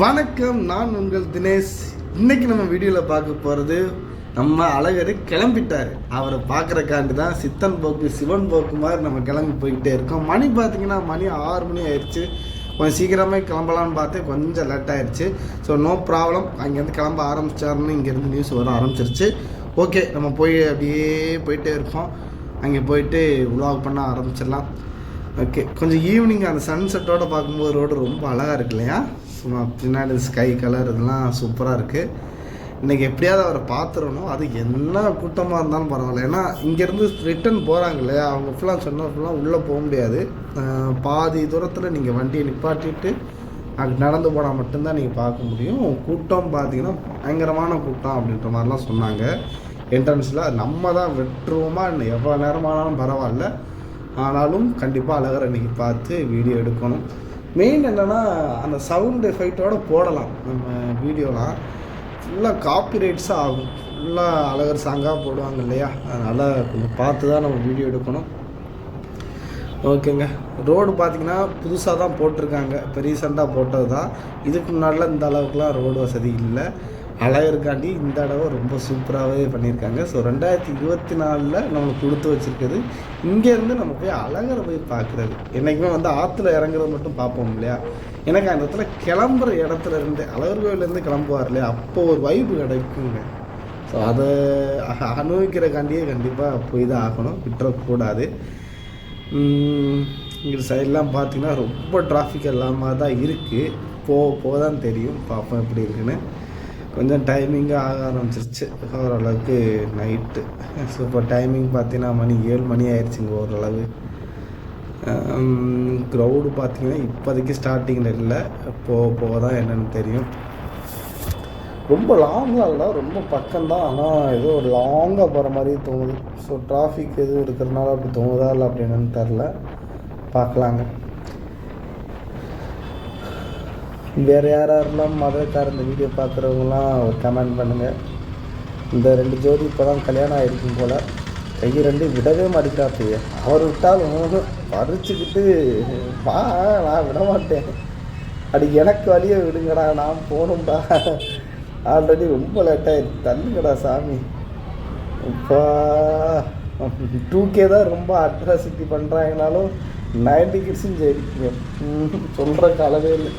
வணக்கம் நான் உங்கள் தினேஷ். இன்னைக்கு நம்ம வீடியோவில் பார்க்க போகிறது நம்ம அழகர் கிளம்பிட்டார். அவரை பார்க்குறக்காண்டி தான் சித்தன் போக்கு சிவன் போக்கு மாதிரி நம்ம கிளம்பி போய்கிட்டே இருக்கோம். மணி பார்த்தீங்கன்னா மணி ஆறு மணி ஆயிடுச்சு. கொஞ்சம் சீக்கிரமே கிளம்பலான்னு பார்த்து கொஞ்சம் லேட் ஆயிடுச்சு. ஸோ நோ ப்ராப்ளம் அங்கேருந்து கிளம்ப ஆரம்பிச்சாருன்னு இங்கேருந்து நியூஸ் வர ஆரம்பிச்சிருச்சு. ஓகே நம்ம போய் அப்படியே போயிட்டே இருப்போம் அங்கே போயிட்டு விலாக் பண்ண ஆரம்பிச்சிடலாம். ஓகே கொஞ்சம் ஈவினிங் அந்த சன்செட்டோடு பார்க்கும்போது ரோடு ரொம்ப அழகாக இருக்கு இல்லையா? சும்மா பின்னாடி ஸ்கை கலர் இதெல்லாம் சூப்பராக இருக்குது இன்றைக்கி எப்படியாவது அவரை பார்த்துடணும். அது என்ன கூட்டமாக இருந்தாலும் பரவாயில்ல. ஏன்னா இங்கேருந்து ரிட்டன் போகிறாங்க இல்லையா? அவங்க ஃபுல்லாக சொன்ன ஃபுல்லாக உள்ளே போக முடியாது. பாதி தூரத்தில் நீங்கள் வண்டியை நிப்பாட்டிட்டு அங்கே நடந்து போனால் மட்டும்தான் நீங்கள் பார்க்க முடியும். கூட்டம் பார்த்தீங்கன்னா பயங்கரமான கூட்டம் அப்படின்ற மாதிரிலாம் சொன்னாங்க. என்ட்ரன்ஸில் நம்ம தான் வெற்றுவோமா இன்னும் எவ்வளோ நேரமானாலும் பரவாயில்ல. ஆனாலும் கண்டிப்பாக அழகரை இன்னைக்கு பார்த்து வீடியோ எடுக்கணும். மெயின் என்னென்னா அந்த சவுண்ட் எஃபெக்டோட போடலாம். நம்ம வீடியோலாம். ஃபுல்லாக காப்பி ரைட்ஸாக ஆகும். ஃபுல்லாக அழகர் சாங்காக போடுவாங்க இல்லையா? அதனால் கொஞ்சம் பார்த்து தான் நம்ம வீடியோ எடுக்கணும். ஓகேங்க. ரோடு பார்த்தீங்கன்னா புதுசாக தான் போட்டிருக்காங்க. இப்போ ரீசெண்டாக போட்டது தான் இதுக்கு முன்னாடிலாம் இந்த அளவுக்குலாம் ரோடு வசதி இல்லை. அழகருக்காண்டி இந்த தடவை ரொம்ப சூப்பராகவே பண்ணியிருக்காங்க. ஸோ ரெண்டாயிரத்தி இருபத்தி நாலில் நம்மளுக்கு கொடுத்து வச்சுருக்குது இங்கேருந்து நம்ம போய் அழகரை போய் பார்க்குறது. என்றைக்குமே வந்து ஆற்றுல இறங்குறது மட்டும் பார்ப்போம் இல்லையா? எனக்கு அந்த இடத்துல கிளம்புற இடத்துல இருந்து அழகர் கோயிலேருந்து கிளம்புவார் இல்லையா? அப்போ ஒரு வைப்பு கிடைக்குங்க. ஸோ அதை அனுபவிக்கிறக்காண்டியே கண்டிப்பாக போய் தான் ஆகணும். விட்டுறக்கூடாது. இங்கே சைட்லாம் பார்த்தீங்கன்னா ரொம்ப டிராஃபிக் இல்லாமல் தான் இருக்குது போக போக தான் தெரியும். பார்ப்போம் எப்படி இருக்குன்னு. கொஞ்சம் டைமிங்காக ஆக ஆரம்பிச்சிருச்சு. ஓரளவுக்கு நைட்டு ஸோ இப்போ டைமிங் பார்த்தீங்கன்னா மணி ஏழு மணி ஆயிடுச்சுங்க ஓரளவு. க்ரௌடு பார்த்தீங்கன்னா இப்போதைக்கு ஸ்டார்டிங்கில் இல்லை. போக போக தான் என்னென்னு தெரியும். ரொம்ப லாங்லாம் இல்லை ரொம்ப பக்கம்தான். ஆனால் ஏதோ ஒரு லாங்காக போகிற மாதிரி தோணுது. ஸோ டிராஃபிக் எதுவும் இருக்கிறதுனால அப்படி தோணுதா இல்லை அப்படி தெரில பார்க்கலாங்க. வேறு யார் யாரெல்லாம் மதுரைக்கார இந்த வீடியோ பார்க்குறவங்களாம் ஒரு கமெண்ட் பண்ணுங்கள் இந்த ரெண்டு ஜோடி இப்போ தான் கல்யாணம் ஆகிருக்கும் போல். கையை ரெண்டு விடவே மாட்டேங்கிறாப்பையே அவர் விட்டாலும் பறிச்சுக்கிட்டு வா நான் விட மாட்டேன் அடி எனக்கு வழியை விடுங்கடா நான் போகணும்டா. ஆல்ரெடி ரொம்ப லேட்டாகிடுச்சு தள்ளுங்கடா சாமி. இப்போ டூ கே தான் ரொம்ப அட்ராசிட்டி பண்ணுறாங்கனாலும் நைன்டி கிட்ஸும் சரி சொல்கிற காலவே இல்லை.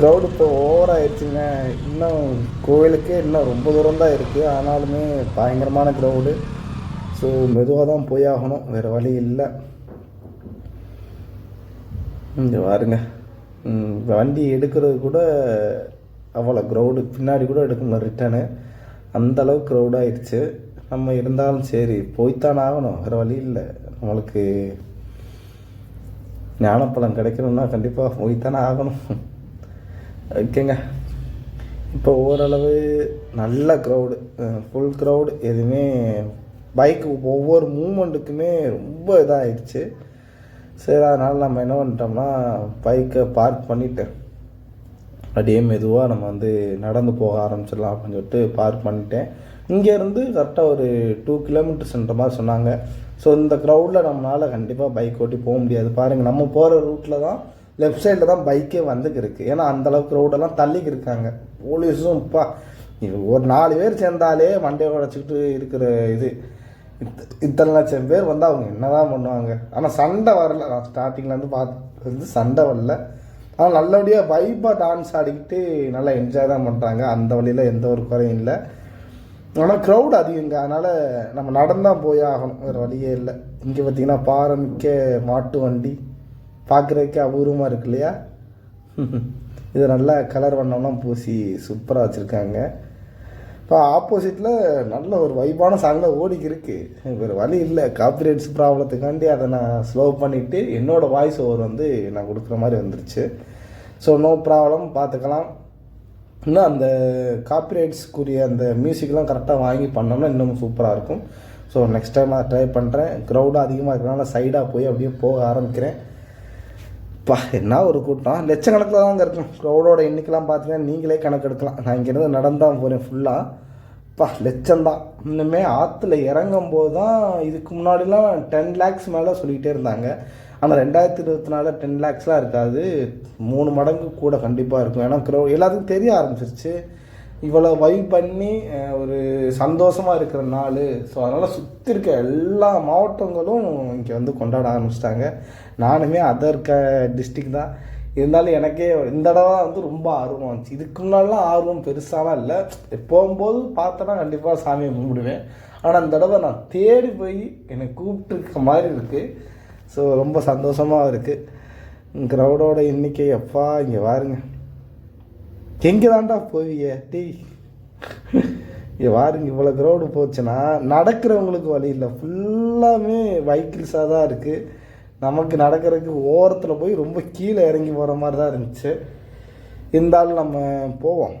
க்ரௌடு இப்போ ஓவர் ஆயிடுச்சுங்க. இன்னும் கோவிலுக்கே இன்னும் ரொம்ப தூரம் தான் இருக்குது ஆனாலுமே பயங்கரமான க்ரௌடு ஸோ மெதுவாக தான் போய் ஆகணும். வேறு வழி இல்லை. இங்கே பாருங்க வண்டி எடுக்கிறது கூட அவ்வளோ க்ரௌடு பின்னாடி கூட எடுக்கணும் ரிட்டனு அந்த அளவுக்கு க்ரௌட் ஆயிடுச்சு. நம்ம இருந்தாலும் சரி போய்த்தான் ஆகணும். வேறு வழி இல்லை. நம்மளுக்கு ஞானப்பழம் கிடைக்கணும்னா கண்டிப்பாக போய்த்தானே ஆகணும். ஓகேங்க. இப்போ ஓரளவு நல்ல க்ரௌடு ஃபுல் க்ரௌடு எதுவுமே பைக்கு ஒவ்வொரு மூமெண்ட்டுக்குமே ரொம்ப இதாகிடுச்சு சரி அதனால் நம்ம என்ன பண்ணிட்டோம்னா பைக்கை பார்க் பண்ணிவிட்டேன் அப்படியே மெதுவாக நம்ம வந்து நடந்து போக ஆரம்பிச்சிடலாம் அப்படின்னு சொல்லிட்டு பார்க் பண்ணிட்டேன். இங்கேருந்து கரெக்டாக ஒரு டூ கிலோமீட்டர்ஸ்ன்ற மாதிரி சொன்னாங்க. ஸோ இந்த க்ரௌடில் நம்மளால் கண்டிப்பாக பைக் ஓட்டி போக முடியாது. பாருங்கள் நம்ம போகிற ரூட்டில் தான் லெஃப்ட் சைடில் தான் பைக்கே வந்துக்கு இருக்கு. ஏன்னா அந்த அளவுக்கு க்ரௌடெல்லாம் தள்ளிக்கு இருக்காங்க. போலீஸும் இப்போ ஒரு நாலு பேர் சேர்ந்தாலே மண்டையை உடச்சிக்கிட்டு இருக்கிற இது. இத்தனை லட்சம் பேர் வந்து அவங்க என்னதான் பண்ணுவாங்க? ஆனால் சண்டை வரல. நான் ஸ்டார்டிங்லேருந்து பார்த்து வந்து சண்டை வரல. ஆனால் நல்லபடியாக வைப்பாக டான்ஸ் ஆடிக்கிட்டு நல்லா என்ஜாய் தான் பண்ணுறாங்க அந்த வழியில் எந்த ஒரு குறையும் இல்லை. ஆனால் க்ரௌட் அதிகங்க. அதனால் நம்ம நடந்தால் போய் ஆகணும். வேறு வழியே இல்லை. இங்கே பார்த்தீங்கன்னா பாரமிக்க மாட்டு வண்டி. பார்க்குறதுக்கே அபூர்வமாக இருக்கு இல்லையா? இது நல்லா கலர் வண்ணம்லாம் பூசி சூப்பராக வச்சுருக்காங்க. இப்போ ஆப்போசிட்டில் நல்ல ஒரு வைப்பான சாங்கில் ஓடிக்கு இருக்குது வேறு வழி இல்லை. காப்பிரைட்ஸ் ப்ராப்ளத்துக்காண்டி அதை நான் ஸ்லோ பண்ணிவிட்டு என்னோடய வாய்ஸ் ஓவர் வந்து நான் கொடுக்குற மாதிரி வந்துருச்சு. ஸோ நோ ப்ராப்ளம் பார்த்துக்கலாம் இன்னும் அந்த காப்பிரைட்ஸ்க்குரிய அந்த மியூசிக்லாம் கரெக்டாக வாங்கி பண்ணோம்னா இன்னும் சூப்பராக இருக்கும். ஸோ நெக்ஸ்ட் டைம் நான் ட்ரை பண்ணுறேன் க்ரௌடாக அதிகமாக இருக்கிறனால சைடாக போய் அப்படியே போக ஆரம்பிக்கிறேன். பா என்ன ஒரு கூட்டம்? லட்சக்கணக்கில் தான் இருக்கும் க்ரௌடோட எண்ணிக்கைலாம் பார்த்தீங்கன்னா நீங்களே கணக்கெடுக்கலாம் நான் இங்கேருந்து நடந்தான் போகிறேன் ஃபுல்லாக பா லட்சம்தான். இன்னுமே ஆற்றுல இறங்கும் போது தான் இதுக்கு முன்னாடிலாம் டென் லேக்ஸ் மேலே சொல்லிகிட்டே இருந்தாங்க. ஆனால் ரெண்டாயிரத்தி இருபத்தி நாலு டென் லேக்ஸ்லாம் இருக்காது. மூணு மடங்கு கூட கண்டிப்பாக இருக்கும். ஏன்னா க்ரௌ எல்லாத்துக்கும் தெரிய ஆரம்பிச்சிருச்சு. இவ்வளோ வைப் பண்ணி ஒரு சந்தோஷமாக இருக்கிற நாள். ஸோ அதனால் சுற்றி இருக்க எல்லா மாவட்டங்களும் இங்கே வந்து கொண்டாட ஆரம்பிச்சிட்டாங்க. நானுமே அதர் க டிஸ்ட்ரிக் தான். இருந்தாலும் எனக்கே இந்த தடவை வந்து ரொம்ப ஆர்வம் இருந்துச்சு. இதுக்கு முன்னாடிலாம் ஆர்வம் பெருசாலாம் இல்லை. போகும்போது பார்த்தனா கண்டிப்பாக சாமியை கும்பிடுவேன். ஆனால் அந்த தடவை நான் தேடி போய் என்னை கூப்பிட்டுருக்க மாதிரி இருக்குது ஸோ ரொம்ப சந்தோஷமாக இருக்குது க்ரௌடோட எண்ணிக்கை எப்பா இங்கே பாருங்கள் எங்கே தாண்டா போவீங்க? டேய். இங்கே வாருங்க இவ்வளோ க்ரௌடு போச்சுன்னா நடக்கிறவங்களுக்கு வழி இல்லை. ஃபுல்லாமே வைக்கிள்ஸாக தான் இருக்குது நமக்கு நடக்கிறதுக்கு ஓரத்தில் போய் ரொம்ப கீழே இறங்கி போகிற மாதிரி தான் இருந்துச்சு. இருந்தாலும் நம்ம போவோம்.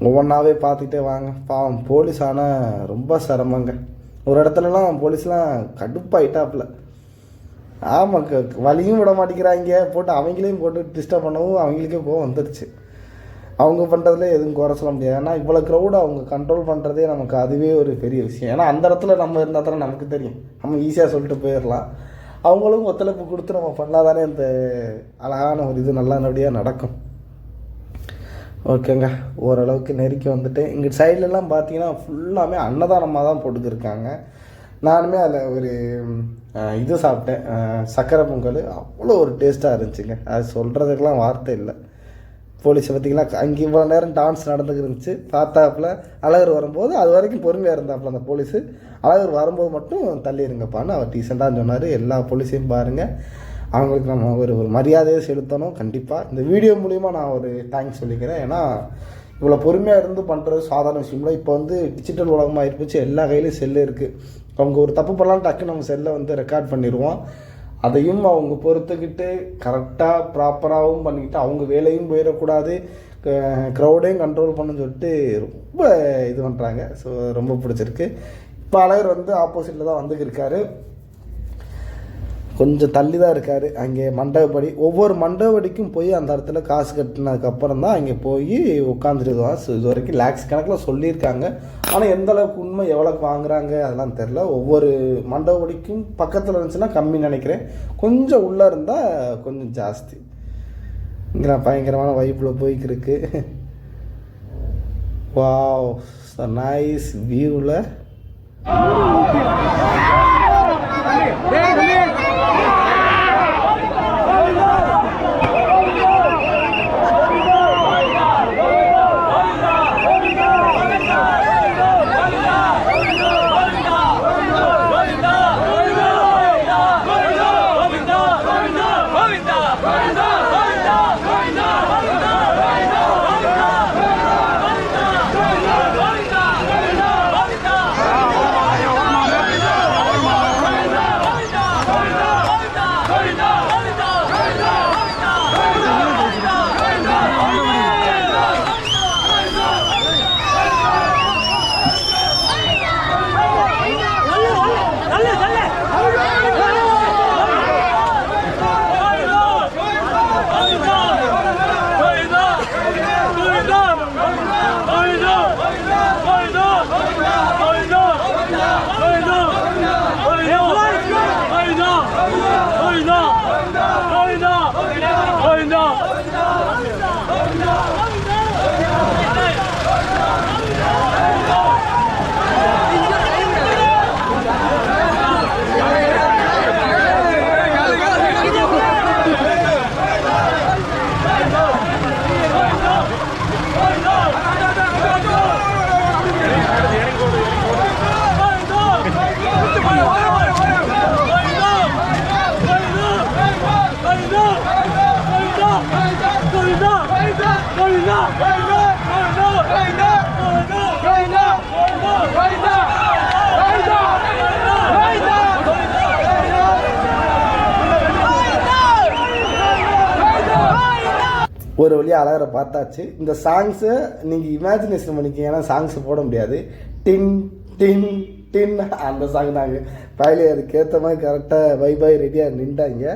ஒவ்வொன்றாவே பார்த்துக்கிட்டே வாங்க. பாவம் போலீஸ் ஆனால் ரொம்ப சிரமங்க. ஒரு இடத்துலலாம் போலீஸ்லாம் கடுப்பாயிட்டாப்புல. ஆமாம் க- வழியும் விட மாட்டேங்கிறாங்க. போட்டு அவங்களையும் போட்டு டிஸ்டர்ப் பண்ணவும் அவங்களுக்கே கோவம் வந்துருச்சு. அவங்க பண்ணுறதுல எதுவும் குறை சொல்ல முடியாது. ஏன்னா இவ்வளோ க்ரௌடு அவங்க கண்ட்ரோல் பண்ணுறதே நமக்கு அதுவே ஒரு பெரிய விஷயம். ஏன்னா அந்த இடத்துல நம்ம இருந்தால் தானே நமக்கு தெரியும். நம்ம ஈஸியாக சொல்லிட்டு போயிடலாம். அவங்களும் ஒத்துழைப்பு கொடுத்து நம்ம பண்ணால் தானே இந்த அழகான ஒரு இது நல்லா நல்லபடியாக நடக்கும். ஓகேங்க. ஓரளவுக்கு நெருக்கி வந்துட்டு இங்கே சைட்லலாம் பார்த்தீங்கன்னா ஃபுல்லாமே அன்னதானமாக தான் போட்டுக்கிருக்காங்க. நானுமே அதில் ஒரு இது சாப்பிட்டேன். சக்கரை பொங்கல். அவ்வளோ ஒரு டேஸ்ட்டாக இருந்துச்சுங்க. அது சொல்கிறதுக்கெலாம் வார்த்தை இல்லை. போலீஸை பார்த்தீங்களா? அங்கே இவ்வளோ நேரம் டான்ஸ் நடந்துக்கு இருந்துச்சு. பார்த்தாப்புல அழகர் வரும்போது அது வரைக்கும் பொறுமையாக இருந்தாப்புல அந்த போலீஸு. அழகர் வரும்போது மட்டும் தள்ளிடுங்கப்பான்னு அவர் டீசெண்டாக சொன்னார். எல்லா போலீஸையும் பாருங்கள் அவங்களுக்கு நம்ம ஒரு ஒரு மரியாதையை செலுத்தணும். கண்டிப்பாக இந்த வீடியோ மூலிமா நான் ஒரு தேங்க்ஸ் சொல்லிக்கிறேன். ஏன்னா இவ்வளோ பொறுமையாக இருந்து பண்ணுறது சாதாரண விஷயம்ல. இப்போ வந்து டிஜிட்டல் உலகமாக இருப்பிச்சு எல்லா கையிலையும் செல்லு இருக்குது அவங்க ஒரு தப்பு பண்ணலாம் டக்குன்னு நம்ம செல்லை வந்து ரெக்கார்ட் பண்ணிடுவோம். அதையும் அவங்க பொறுத்துக்கிட்டு கரெக்டாக ப்ராப்பராகவும் பண்ணிக்கிட்டு அவங்க வேலையும் போயிடக்கூடாது. க்ரௌடையும் கண்ட்ரோல் பண்ணுன்னு சொல்லிட்டு ரொம்ப இது பண்ணுறாங்க ஸோ ரொம்ப பிடிச்சிருக்கு. இப்போ அழகர் வந்து ஆப்போசிட்டில் தான் வந்துக்கிருக்காரு. கொஞ்சம் தள்ளி தான் இருக்கார். அங்கே மண்டபப்படி ஒவ்வொரு மண்டபடிக்கும் போய் அந்த இடத்துல காசு கட்டினதுக்கப்புறம் தான் அங்கே போய் உட்காந்துருவான் ஸோ இது வரைக்கும் லேக்ஸ் கணக்கில் சொல்லியிருக்காங்க. ஆனால் எந்த அளவுக்கு உண்மை எவ்வளோக்கு வாங்குறாங்க அதெல்லாம் தெரில ஒவ்வொரு மண்டபப்படிக்கும் பக்கத்தில் இருந்துச்சுன்னா கம்மி நினைக்கிறேன். கொஞ்சம் உள்ளே இருந்தால் கொஞ்சம் ஜாஸ்தி. இங்கே நான் பயங்கரமான வைப்பில் போய்க்கிருக்கு வாவ் நைஸ் வியூவில் ஒரு வழியாக அழகரை பார்த்தாச்சு. இந்த சாங்ஸை நீங்கள் இமேஜினேஷன் பண்ணிக்கிங்க ஏன்னா சாங்ஸ் போட முடியாது. டின் டின் டின் அந்த சாங் நாங்கள் பயிலே அதுக்கேற்ற மாதிரி கரெக்டாக வைபாய் ரெடியாக நின்றாங்க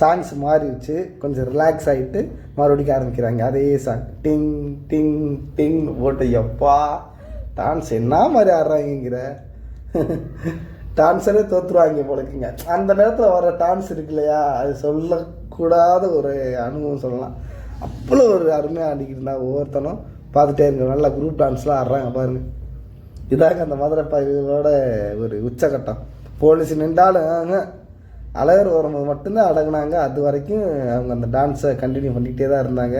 சாங்ஸ் மாறிடுச்சு. கொஞ்சம் ரிலாக்ஸ் ஆகிட்டு மறுபடியும் ஆரம்பிக்கிறாங்க. அதே சாங் டிங் டிங் டிங் ஓட்டு எப்பா? டான்ஸ் என்ன மாதிரி ஆடுறாங்கங்கிற. டான்ஸரே தோற்றுருவாங்க போலக்குங்க. அந்த நேரத்தில் வர டான்ஸ் இருக்கு இல்லையா? அது சொல்லக்கூடாத ஒரு அனுபவம் சொல்லலாம். அவ்வளோ ஒரு அருமையாக ஆடிக்கிட்டு இருந்தா ஒவ்வொருத்தனும் பார்த்துட்டே இருங்க. நல்லா குரூப் டான்ஸ்லாம் ஆடுறாங்க பாருங்க. இதாங்க அந்த மதுரை பகுதியோட ஒரு உச்சகட்டம். போலீஸ் நின்றாலும் அழகர் வரும்போது மட்டும்தான் அடங்கினாங்க. அது வரைக்கும் அவங்க அந்த டான்ஸை கண்டினியூ பண்ணிக்கிட்டே தான் இருந்தாங்க.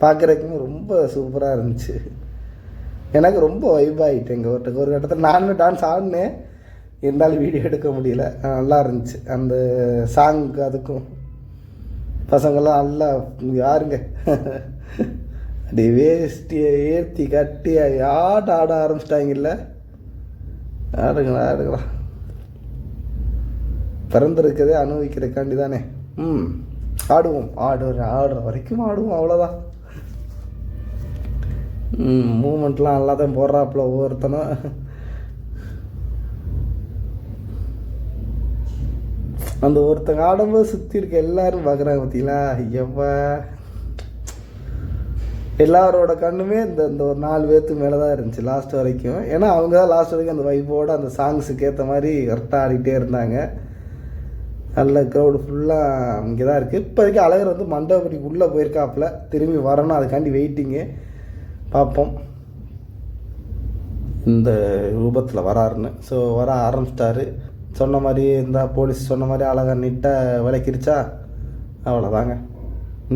பார்க்குறதுக்குமே ரொம்ப சூப்பராக இருந்துச்சு. எனக்கு ரொம்ப வைப் எங்கள் ஒரு ஒரு கட்டத்தில் நானும் டான்ஸ் ஆடினேன். இருந்தாலும் வீடியோ எடுக்க முடியல. நல்லா இருந்துச்சு. அந்த சாங்க்கு அதுக்கும் பசங்கள்லாம் நல்லா யாருங்க? அப்படி வேஷ்டியை ஏற்றி கட்டி ஆட ஆட ஆரம்பிச்சிட்டாங்கல்ல? ஆடுங்களா ஆடுங்களா? பிறந்திருக்கதே அனுபவிக்கிறதுக்காண்டி தானே ம் ஆடுவோம். ஆடுற ஆடுற வரைக்கும் ஆடுவோம் அவ்வளோதான் ம் மூமெண்ட்லாம் நல்லா தான் போடுறாப்புல ஒவ்வொருத்தனும். அந்த ஒருத்தங்க ஆடும்போது சுற்றி இருக்க எல்லாரும் பார்க்குறாங்க பார்த்தீங்களா ஐயப்பா. எல்லாரோட கண்ணுமே இந்த இந்த ஒரு நாலு பேர்த்துக்கு மேலே தான் இருந்துச்சு லாஸ்ட் வரைக்கும். ஏன்னா அவங்க தான் லாஸ்ட் வரைக்கும் அந்த வைப்போட அந்த சாங்ஸுக்கு ஏற்ற மாதிரி கரெக்டாக ஆடிக்கிட்டே இருந்தாங்க. நல்ல க்ரௌடு ஃபுல்லாக இங்கே தான் இருக்குது இப்போதைக்கு அழகர் வந்து மண்டபடிக்கு உள்ளே போயிருக்காப்புல. திரும்பி வரணும் அதுக்காண்டி வெயிட்டிங்கு பார்ப்போம் இந்த ரூபத்தில் வராருன்னு. ஸோ வர ஆரம்பிச்சிட்டாரு. சொன்ன மாதிரி இந்த போலீஸ் சொன்ன மாதிரி அழகாக நீட்டாக விளக்கிருச்சா? அவ்வளோதாங்க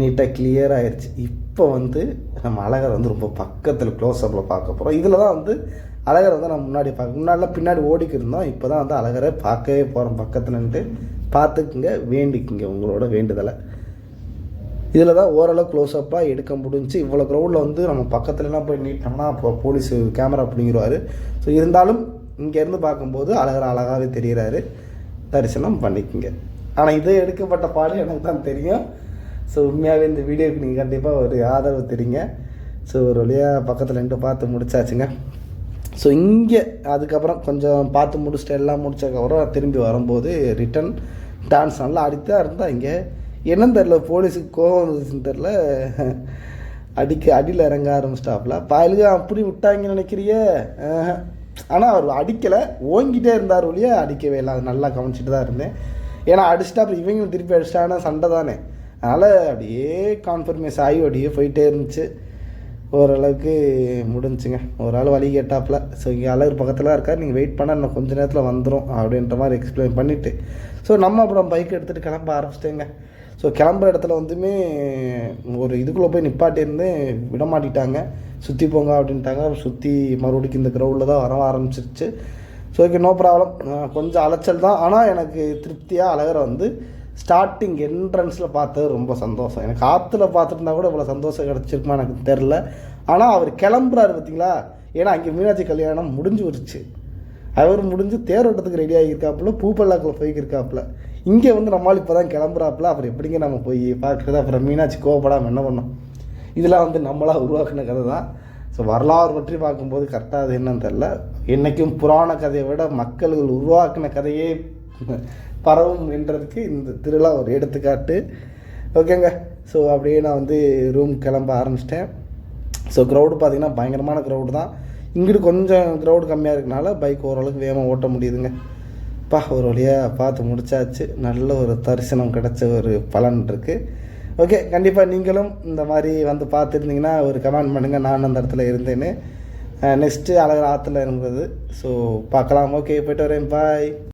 நீட்டாக கிளியர் ஆயிடுச்சு இப்போ வந்து நம்ம அழகரை வந்து ரொம்ப பக்கத்தில் க்ளோஸ்அப்பில் பார்க்க போகிறோம் இதில் தான் வந்து அழகரை வந்து நம்ம முன்னாடி பார்க்க முன்னாடிலாம் பின்னாடி ஓடிக்கு இருந்தோம். இப்போ தான் வந்து அழகரை பார்க்கவே போகிறோம் பக்கத்துலன்ட்டு பார்த்துக்குங்க வேண்டிக்குங்க உங்களோட வேண்டுதலை. இதில் தான் ஓரளவு க்ளோஸ்அப்பாக எடுக்க முடிஞ்சு இவ்வளோ க்ரௌண்டில் வந்து நம்ம பக்கத்துலலாம் போய் நீட்டோம்னா அப்போ போலீஸ் கேமரா பிடிங்கிடுவார். ஸோ இருந்தாலும் இங்கேருந்து பார்க்கும்போது அழகர் அழகாகவே தெரிகிறாரு தரிசனம் பண்ணிக்கோங்க. ஆனால் இது எடுக்கப்பட்ட பாடம் எனக்கு தான் தெரியும். ஸோ உண்மையாகவே இந்த வீடியோக்கு நீங்கள் கண்டிப்பாக ஒரு ஆதரவு தெரியுங்க ஸோ ஒரு வழியாக பக்கத்தில் ரெண்டு பார்த்து முடிச்சாச்சுங்க. ஸோ இங்கே அதுக்கப்புறம் கொஞ்சம் பார்த்து முடிச்சுட்டு எல்லாம் முடிச்சதுக்கப்புறம் திரும்பி வரும்போது ரிட்டன் டான்ஸ் நல்லா அடித்தான் இருந்தால் இங்கே என்னன்னு தெரில போலீஸுக்கு கோவம் வந்துச்சுன்னு தெரில அடிக்க அடியில் இறங்க ஆரம்பிச்சிட்டாப்புல பாயலுக்கு அப்படி விட்டாங்கன்னு நினைக்கிறிய? ஆனால் அவர் அடிக்கலை. ஓங்கிட்டே இருந்தார் ஒழிய அடிக்கவே இல்லை. அது நல்லா கவனிச்சிட்டு தான் இருந்தேன். ஏன்னா அடிச்சிட்டா அப்புறம் இவங்களும் திருப்பி அடிச்சிட்டாங்கன்னா சண்டை தானே. அதனால் அப்படியே கான்ஃபர்மேஷன் ஆகி அப்படியே போயிட்டே இருந்துச்சு. ஓரளவுக்கு முடிஞ்சுங்க. ஒரு ஆள் வழி கேட்டாப்புல. ஸோ இங்கே அழகு பக்கத்தில் இருக்கார். நீங்கள் வெயிட் பண்ணால் இன்னும் கொஞ்சம் நேரத்தில் வந்துடும் அப்படின்ற மாதிரி எக்ஸ்பிளைன் பண்ணிவிட்டு ஸோ நம்ம அப்புறம் பைக் எடுத்துகிட்டு கிளம்ப ஆரம்பிச்சிட்டேங்க. ஸோ கிளம்புற இடத்துல வந்துமே ஒரு இதுக்குள்ளே போய் நிப்பாட்டியிருந்து விட மாட்டிட்டாங்க சுற்றி போங்க அப்படின்ட்டாங்க. சுற்றி மறுபடியும் இந்த க்ரௌண்டில் தான் வர ஆரம்பிச்சிருச்சு. ஸோ ஓகே நோ ப்ராப்ளம் கொஞ்சம் அலைச்சல் தான். ஆனால் எனக்கு திருப்தியாக அழகரை வந்து ஸ்டார்டிங் என்ட்ரன்ஸில் பார்த்தது ரொம்ப சந்தோஷம். எனக்கு ஆற்றுல பார்த்துருந்தா கூட இவ்வளோ சந்தோஷம் கிடச்சிருக்குமா எனக்கு தெரில ஆனால் அவர் கிளம்புறாரு பார்த்தீங்களா ஏன்னா அங்கே மீனாட்சி கல்யாணம் முடிஞ்சு வருச்சு அவர் முடிஞ்சு தேரோட்டத்துக்கு ரெடி ஆகியிருக்காப்புல பூப்பல்லாக்கில் போய்க்கிருக்காப்புல. இங்கே வந்து நம்மளால் இப்போ தான் கிளம்புறாப்புல அப்புறம் எப்படிங்க நம்ம போய் பார்க்குறது? அப்புறம் மீனாட்சி கோவப்படாமல் என்ன பண்ணோம்? இதெல்லாம் வந்து நம்மளாக உருவாக்கின கதை தான் ஸோ வரலாறு பற்றி பார்க்கும்போது கரெக்டாக அது என்னன்னு தெரில என்றைக்கும் புராண கதையை விட மக்கள்கள் உருவாக்கின கதையே பரவும் என்றதுக்கு இந்த திருவிழா ஒரு எடுத்துக்காட்டு. ஓகேங்க. ஸோ அப்படியே நான் வந்து ரூம் கிளம்ப ஆரம்பிச்சிட்டேன். ஸோ க்ரௌடு பார்த்திங்கன்னா பயங்கரமான க்ரௌடு தான். இங்கிட்டு கொஞ்சம் க்ரௌடு கம்மியாக இருக்கனால பைக் ஓரளவுக்கு வேகமாக ஓட்ட முடியுதுங்க. அப்பா ஒரு வழியாக பார்த்து முடிச்சாச்சு. நல்ல ஒரு தரிசனம் கிடச்ச ஒரு பலன் இருக்குது ஓகே கண்டிப்பாக நீங்களும் இந்த மாதிரி வந்து பார்த்துருந்தீங்கன்னா ஒரு கமெண்ட் பண்ணுங்கள் நான் அந்த இடத்துல இருந்தேன்னு. நெக்ஸ்ட்டு அழகர் ஆற்றுல இருந்தது ஸோ பார்க்கலாம். ஓகே போய்ட்டு வரேன். பாய்